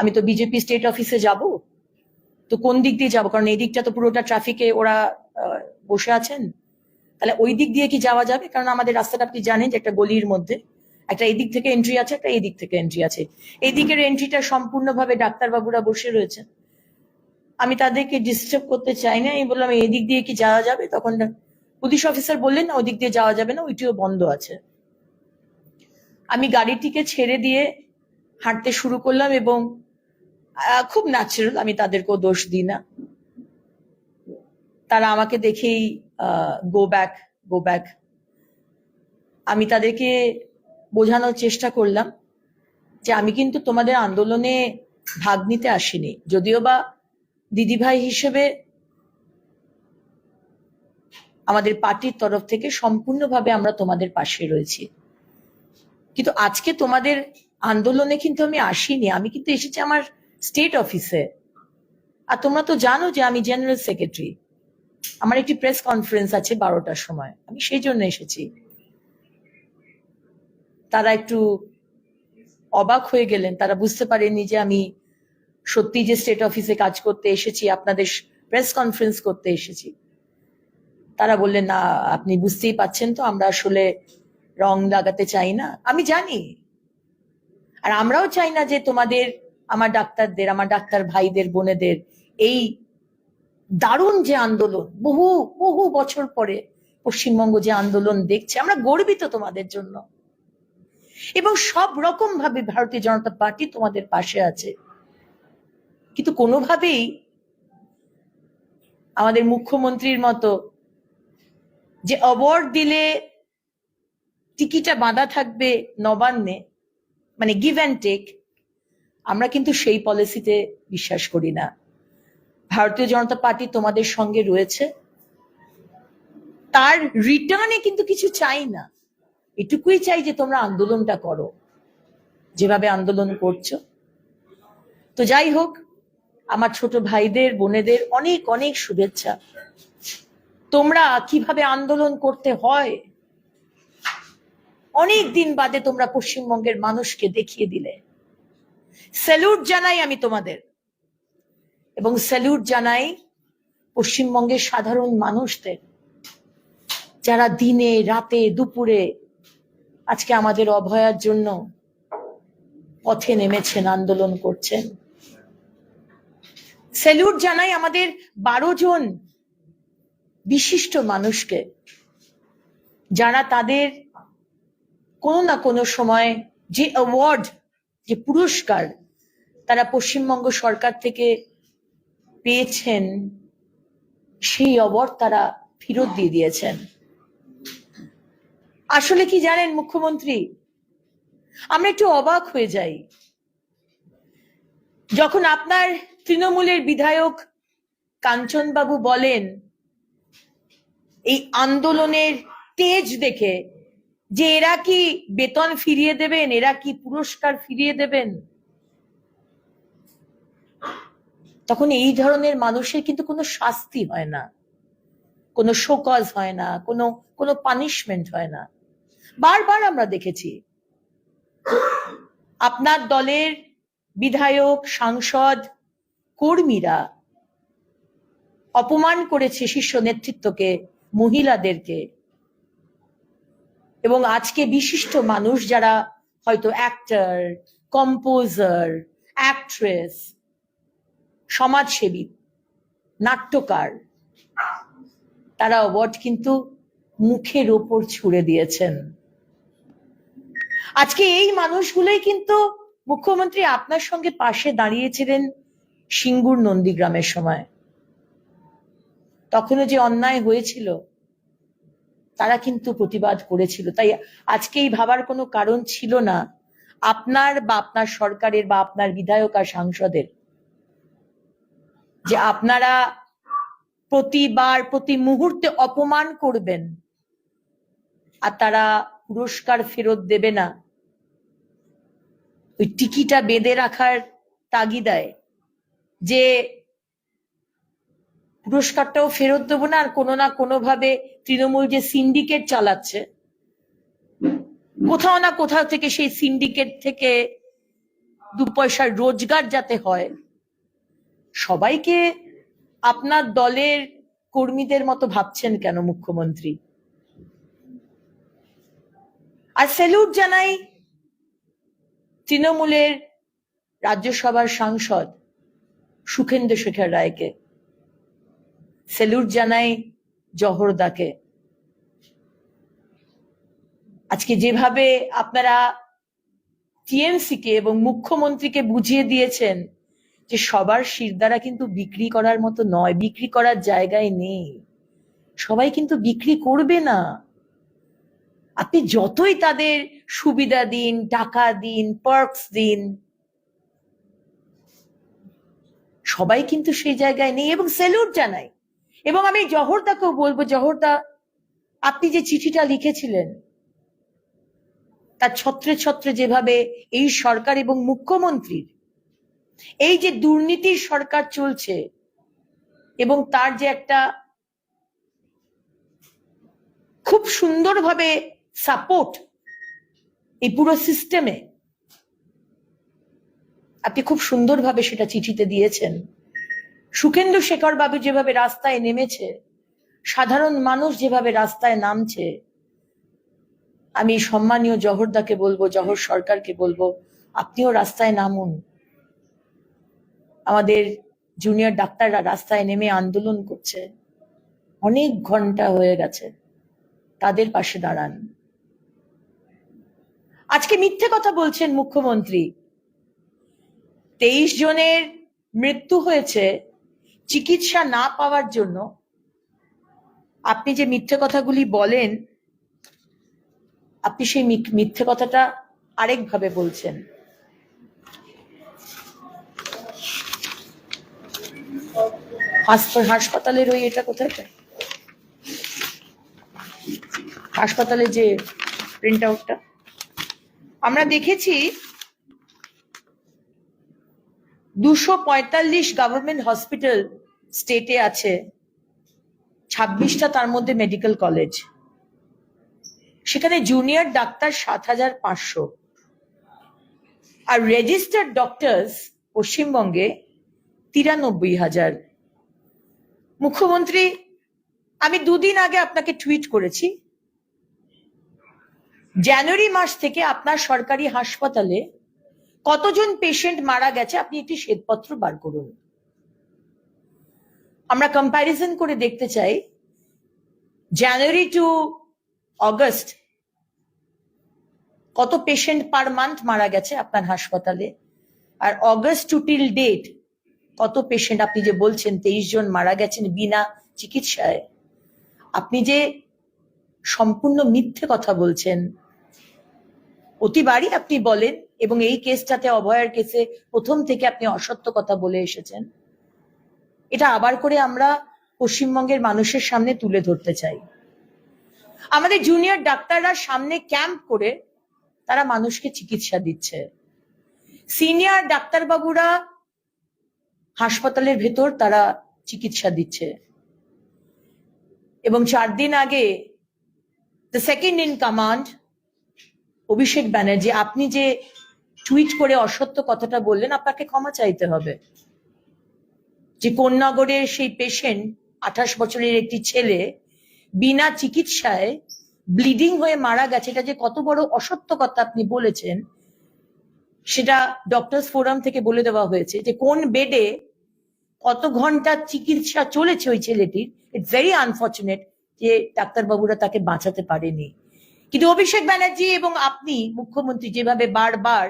আমি তো BJP state অফিসে যাব। তো কোন দিক দিয়ে যাব? কারণ এই দিকটা তো পুরোটা ট্রাফিকে ওরা বসে আছেন। তাহলে ওই দিক দিয়ে কি যাওয়া যাবে? কারণ আমাদের রাস্তাটা আপনি জানেন যে একটা গলির মধ্যে একটা এই দিক থেকে এন্ট্রি আছে, একটা এই দিক থেকে এন্ট্রি আছে। এই দিকের এন্ট্রিটা সম্পূর্ণভাবে ডাক্তারবাবুরা বসে রয়েছেন। আমি তাদেরকে ডিস্টার্ব করতে চাই না। আমি বললাম, এই দিক দিয়ে কি যাওয়া যাবে? তখন পুলিশ অফিসার বললেন, না, ওই দিক দিয়ে যাওয়া যাবে না, ওইটিও বন্ধ আছে। আমি গাড়িটিকে ছেড়ে দিয়ে হাঁটতে শুরু করলাম এবং খুব ন্যাচারাল আমি তাদেরকেও দোষ দিই না। তারা আমাকে দেখেই গো ব্যাক গো ব্যাক আমি তাদেরকে বোঝানোর চেষ্টা করলাম যে আমি কিন্তু তোমাদের আন্দোলনে ভাগ নিতে আসিনি। যদিও বা দিদিভাই হিসেবে আমাদের পার্টির তরফ থেকে সম্পূর্ণভাবে আমরা তোমাদের পাশে রয়েছি। কিন্তু আজকে তোমাদের আন্দোলনে কিন্তু আমি আসিনি। আমি কিন্তু এসেছি আমার স্টেট অফিসে আর তোমরা তো জানো যে আমি জেনারেল সেক্রেটারি আমার একটি প্রেস কনফারেন্স আছে বারোটার সময়। আমি সেই জন্য এসেছি। তারা একটু অবাক হয়ে গেলেন। তারা বুঝতে পারেনি যে আমি সত্যি যে স্টেট অফিসে কাজ করতে এসেছি, আপনাদের প্রেস কনফারেন্স করতে এসেছি। তারা বললেন, না, আপনি বুঝতেই পাচ্ছেন তো, আমরা আসলে রং লাগাতে চাই না। আমি জানি। আর আমরাও চাই না যে তোমাদের আমার ডাক্তারদের, আমার ডাক্তার ভাইদের, বোনেদের, এই দারুণ যে আন্দোলন, বহু বহু বছর পরে পশ্চিমবঙ্গ যে আন্দোলন দেখছে, আমরা গর্বিত তোমাদের জন্য। এবং সব রকম ভাবে ভারতীয় জনতা পার্টি তোমাদের পাশে আছে। কিন্তু কোনোভাবেই আমাদের মুখ্যমন্ত্রীর মতো যে অ্যাওয়ার্ড দিলে টিকিটা বাঁধা থাকবে নবান্নে মানে গিভ অ্যান্ড টেক আমরা কিন্তু সেই পলিসিতে বিশ্বাস করি না। ভারতীয় জনতা পার্টি তোমাদের সঙ্গে রয়েছে। তার রিটার্নে কিন্তু কিছু চাই না। এটুকুই চাই যে তোমরা আন্দোলনটা করো। যেভাবে আন্দোলন করছ। তো যাই হোক, আমার ছোট ভাইদের, বোনেদের অনেক অনেক শুভেচ্ছা। তোমরা কীভাবে আন্দোলন করতে হয়? অনেক দিন বাদে তোমরা পশ্চিমবঙ্গের মানুষকে দেখিয়ে দিলে। স্যালুট জানাই আমি তোমাদের। এবং স্যালুট জানাই পশ্চিমবঙ্গের সাধারণ মানুষদের, যারা দিনে, রাতে, দুপুরে আজকে আমাদের অভয়ার জন্য পথে নেমেছেন, আন্দোলন করছেন। স্যালুট জানাই আমাদের বারো জন বিশিষ্ট মানুষকে, যারা তাদের কোনো না কোনো সময় যে অ্যাওয়ার্ড যে পুরস্কার তারা পশ্চিমবঙ্গ সরকার থেকে পেয়েছেন, সেই অবর তারা ফেরত দিয়ে দিয়েছেন। আসলে কি জানেন মুখ্যমন্ত্রী? আমরা একটু অবাক হয়ে যাই। যখন আপনার তৃণমূলের বিধায়ক কাঞ্চনবাবু বলেন, এই আন্দোলনের তেজ দেখে যে এরা কি বেতন ফিরিয়ে দেবেন? এরা কি পুরস্কার ফিরিয়ে দেবেন? তখন এই ধরনের মানুষের কিন্তু কোনো শাস্তি হয় না। কোনো শোকজ হয় না, কোনো কোনো পানিশমেন্ট হয় না। বারবার আমরা দেখেছি। আপনার দলের বিধায়ক, সাংসদ, কর্মীরা অপমান করেছে শীর্ষ নেতৃত্বকে, মহিলাদেরকে। এবং আজকে বিশিষ্ট মানুষ যারা হয়তো অ্যাক্টর কম্পোজার অ্যাক্ট্রেস সমাজসেবী, নাট্যকার, তারা অ্যাওয়ার্ড কিন্তু মুখের ওপর ছুড়ে দিয়েছেন। আজকে এই মানুষগুলোই কিন্তু মুখ্যমন্ত্রী আপনার সঙ্গে পাশে দাঁড়িয়েছিলেন সিঙ্গুর নন্দীগ্রামের সময়। তখনও যে অন্যায় হয়েছিল তারা কিন্তু প্রতিবাদ করেছিল। তাই আজকে এই ভাবার কোনো কারণ ছিল না। আপনার বা আপনার সরকারের বা আপনার বিধায়ক আর সাংসদের। যে আপনারা প্রতিবার, প্রতি মুহূর্তে অপমান করবেন আর তারা পুরস্কার ফেরত দেবে না। ওই টিকিটা বেঁধে রাখার তাগিদায় যে পুরস্কারটাও ফেরত দেবো না, আর কোনো না কোনো ভাবে তৃণমূল যে সিন্ডিকেট চালাচ্ছে, কোথাও না কোথাও থেকে সেই সিন্ডিকেট থেকে দু পয়সার রোজগার যাতে হয়, সবাইকে আপনার দলের কর্মীদের মতো ভাবছেন কেন মুখ্যমন্ত্রী? আর স্যালুট জানাই তৃণমূলের রাজ্যসভার সাংসদ সুখেন্দু শেখর রায়কে। স্যালুট জানাই জহরদাকে। আজকে যেভাবে আপনারা টিএমসি কে এবং মুখ্যমন্ত্রীকে বুঝিয়ে দিয়েছেন যে সবার শিরদারা কিন্তু বিক্রি করার মতো নয়, বিক্রি করার জায়গায় নেই। সবাই কিন্তু বিক্রি করবে না। আপনি যতই তাদের সুবিধা দিন, টাকা দিন পার্কস দিন, সবাই কিন্তু সেই জায়গায় নেই এবং স্যালুট জানাই। এবং আমি জহরদাকেও বলব, জহরদা, আপনি যে চিঠিটা লিখেছিলেন, তার ছত্রে ছত্রে যেভাবে এই সরকার এবং মুখ্যমন্ত্রীর এই যে দুর্নীতির সরকার চলছে এবং তার যে একটা খুব সুন্দরভাবে সাপোর্ট এই পুরো সিস্টেমে, আপনি খুব সুন্দরভাবে সেটা চিঠিতে দিয়েছেন। সুখেন্দু শেখর বাবু যেভাবে রাস্তায় নেমেছে, সাধারণ মানুষ যেভাবে রাস্তায় নামছে, আমি সম্মানীয় জহরদাকে বলব, জহর সরকারকে বলব, আপনিও রাস্তায় নামুন। আমাদের জুনিয়র ডাক্তাররা রাস্তায় নেমে আন্দোলন করছে। অনেক ঘণ্টা হয়ে গেছে। তাদের পাশে দাঁড়ান। আজকে মিথ্যে কথা বলছেন মুখ্যমন্ত্রী। তেইশ জনের মৃত্যু হয়েছে। চিকিৎসা না পাওয়ার জন্য আপনি যে মিথ্যে কথাগুলি বলেন, আপনি সেই মিথ্যে কথাটা আরেকভাবে বলছেন হাসপ- হাসপাতালের ওই এটা কোথায়? হাসপাতালে যে প্রিন্ট আউটটা আমরা দেখেছি দুশো পঁয়তাল্লিশ গভর্নমেন্ট হসপিটাল স্টেটে আছে। ছাব্বিশটা তার মধ্যে মেডিকেল কলেজ সেখানে জুনিয়র ডাক্তার সাত হাজার পাঁচশো। আর রেজিস্টার্ড ডক্টরস পশ্চিমবঙ্গে তিরানব্বই হাজার। মুখ্যমন্ত্রী, আমি দুদিন আগে আপনাকে টুইট করেছি। জানুয়ারি মাস থেকে আপনার সরকারি হাসপাতালে কতজন পেশেন্ট মারা গেছে আপনি একটি শ্বেতপত্র বার করুন। আমরা কম্প্যারিজন করে দেখতে চাই জানুয়ারি টু অগস্ট কত পেশেন্ট পার মান্থ মারা গেছে আপনার হাসপাতালে? আর অগস্ট টু টিল ডেট কত পেশেন্ট আপনি যে বলছেন তেইশ জন মারা গেছেন বিনা চিকিৎসায়? আপনি যে সম্পূর্ণ মিথ্যে কথা বলছেন, প্রতিবারই আপনি বলেন এবং এই কেসটাতে অভয়ার কেসে প্রথম থেকে আপনি অসত্য কথা বলে এসেছেন। এটা আবার করে আমরা পশ্চিমবঙ্গের মানুষের সামনে তুলে ধরতে চাই। আমাদের জুনিয়র ডাক্তাররা সামনে ক্যাম্প করে তারা মানুষকে চিকিৎসা দিচ্ছে। সিনিয়র ডাক্তারবাবুরা হাসপাতালের ভেতর তারা চিকিৎসা দিচ্ছে। এবং চার দিন আগে the second in command Abhishek Banerjee, আপনি যে টুইট করে অসত্য কথাটা বললেন, আপনাকে ক্ষমা চাইতে হবে। যে কোন্নগরের সেই পেশেন্ট আঠাশ বছরের একটি ছেলে, বিনা চিকিৎসায় ব্লিডিং হয়ে মারা গেছে, এটা যে কত বড় অসত্য কথা আপনি বলেছেন, সেটা ডক্টরস ফোরাম থেকে বলে দেওয়া হয়েছে যে কোন বেডে কত ঘণ্টা চিকিৎসা চলেছে ওই ছেলেটির। ইটস ভেরি আনফর্চুনেট যে ডাক্তারবাবুরা তাকে বাঁচাতে পারেনি। কিন্তু অভিষেক ব্যানার্জি এবং আপনি, মুখ্যমন্ত্রী, যেভাবে বারবার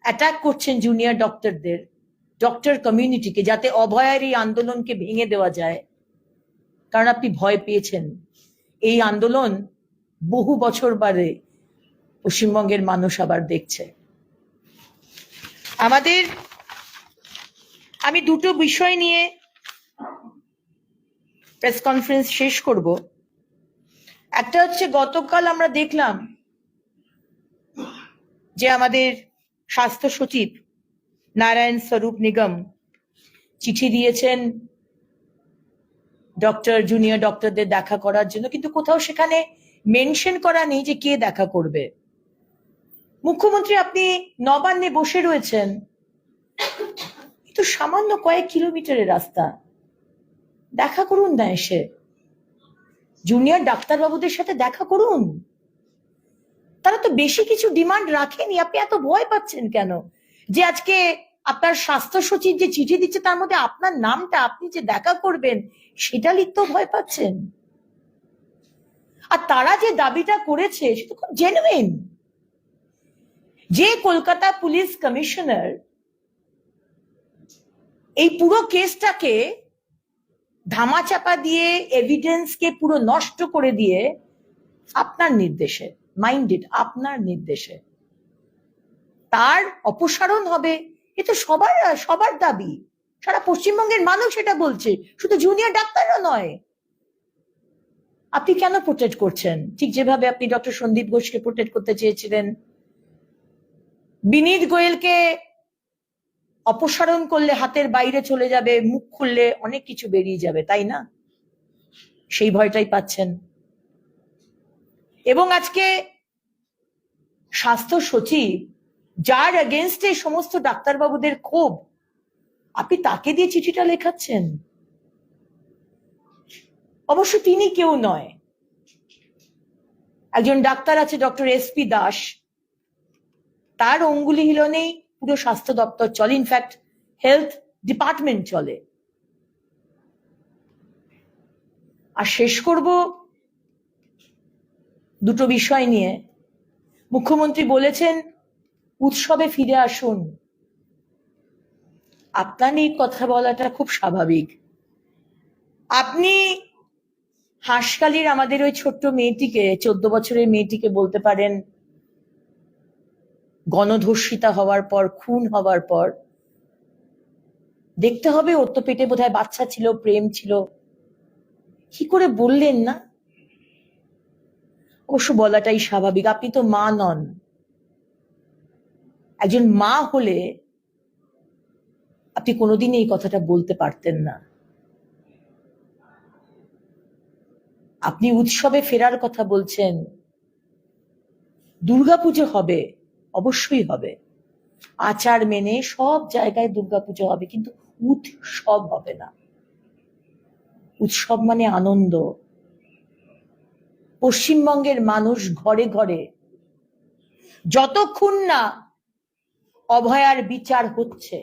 অ্যাটাক করছেন জুনিয়র ডক্টরদের ডক্টর কমিউনিটিকে যাতে অভয়ের এই আন্দোলনকে ভেঙে দেওয়া যায়। কারণ আপনি ভয় পেয়েছেন। এই আন্দোলন বহু বছর বাদে পশ্চিমবঙ্গের মানুষ আবার দেখছে। আমাদের, আমি দুটো বিষয় নিয়ে প্রেস কনফারেন্স শেষ করব। একটা হচ্ছে গতকাল আমরা দেখলাম যে আমাদের স্বাস্থ্য সচিব নারায়ণ স্বরূপ নিগম চিঠি দিয়েছেন ডক্টর, জুনিয়র ডক্টরদের দেখা করার জন্য। কিন্তু কোথাও সেখানে মেনশন করা নেই যে কে দেখা করবে। মুখ্যমন্ত্রী, আপনি নবান্নে বসে রয়েছেন। এ তো সামান্য কয়েক কিলোমিটারের রাস্তা। দেখা করুন না এসে। জুনিয়র ডাক্তারবাবুদের সাথে দেখা করুন। তারা তো বেশি কিছু ডিমান্ড রাখেনি। আপনি এত ভয় পাচ্ছেন কেন? যে আজকে আপনার স্বাস্থ্য সচিব যে চিঠি দিচ্ছে, তার মধ্যে আপনার নামটা আপনি যে দেখা করবেন, সেটা লিখতেও ভয় পাচ্ছেন। আর তারা যে দাবিটা করেছে সেটা খুব জেনুইন যে কলকাতা পুলিশ কমিশনার এই পুরো কেসটাকে ধামাচাপা দিয়ে এভিডেন্সকে পুরো নষ্ট করে দিয়ে আপনার নির্দেশে মাইন্ডেড আপনার নির্দেশে। তার অপসারণ হবে, এ তো সবার সবার দাবি। সারা পশ্চিমবঙ্গের মানুষ এটা বলছে, শুধু জুনিয়র ডাক্তাররা নয়। আপনি কেন প্রোটেক্ট করছেন? ঠিক যেভাবে আপনি ডক্টর সন্দীপ ঘোষকে প্রোটেক্ট করতে চেয়েছিলেন। বিনীত গোয়েলকে অপসারণ করলে হাতের বাইরে চলে যাবে, মুখ খুললে অনেক কিছু বেরিয়ে যাবে, তাই না? সেই ভয়টাই পাচ্ছেন। এবং আজকে স্বাস্থ্য সচিব, যার এগেনস্টে সমস্ত ডাক্তারবাবুদের ক্ষোভ, আপনি তাকে দিয়ে চিঠিটা লেখাচ্ছেন? অবশ্য তিনি কেউ নয়। একজন ডাক্তার আছে ডক্টর এস পি দাস। তার অঙ্গুলি হিলনেই পুরো স্বাস্থ্য দপ্তর চলে ইনফ্যাক্ট হেলথ ডিপার্টমেন্ট চলে। আর শেষ করব দুটো বিষয় নিয়ে। মুখ্যমন্ত্রী বলেছেন, উৎসবে ফিরে আসুন। আপনার এই কথা বলাটা খুব স্বাভাবিক। আপনি হাঁসকালির আমাদের ওই ছোট্ট মেয়েটিকে, চোদ্দ বছরের মেয়েটিকে বলতে পারেন, গণধর্ষিতা হওয়ার পর, খুন হওয়ার পর, দেখতে হবে ওর তো পেটে বোধহয় বাচ্চা ছিল, প্রেম ছিল। কি করে বললেন না? অবশ্য বলাটাই স্বাভাবিক। আপনি তো মা নন। একজন মা হলে আপনি কোনোদিন এই কথাটা বলতে পারতেন না। আপনি উৎসবে ফেরার কথা বলছেন। দুর্গাপুজো হবে, অবশ্যই হবে। আচার মেনে সব জায়গায় দুর্গাপুজো হবে, কিন্তু উৎসব হবে না। উৎসব মানে আনন্দ। পশ্চিমবঙ্গের মানুষ ঘরে ঘরে যতক্ষণ না অভয়ার বিচার হচ্ছে,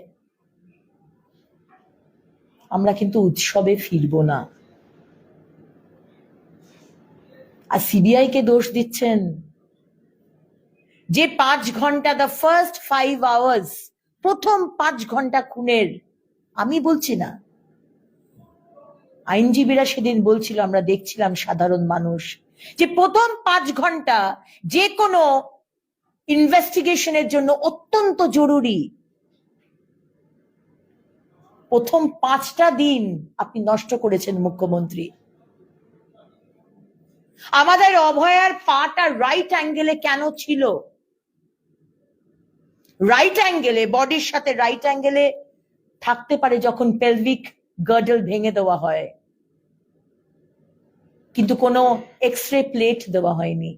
আমরা কিন্তু উৎসবে ফিরব না। আর সিবিআই কে দোষ দিচ্ছেন? যে পাঁচ ঘণ্টা দ্য ফার্স্ট ফাইভ আওয়ার্স প্রথম পাঁচ ঘণ্টা খুনের, আমি বলছি না। আইনজীবীরা সেদিন বলছিল, আমরা দেখছিলাম সাধারণ মানুষ যে প্রথম পাঁচ ঘণ্টা যে কোনো ইনভেস্টিগেশনের জন্য অত্যন্ত জরুরি। প্রথম পাঁচটা দিন আপনি নষ্ট করেছেন মুখ্যমন্ত্রী। আমাদের অভয়ার পাটা রাইট অ্যাঙ্গেলে কেন ছিল? রাইট অ্যাঙ্গেলে বডির সাথে রাইট অ্যাঙ্গেলে থাকতে পারে যখন পেলভিক গার্ডল ভেঙে দেওয়া হয়। কিন্তু কোনো এক্স রে প্লেট দেওয়া হয়নি।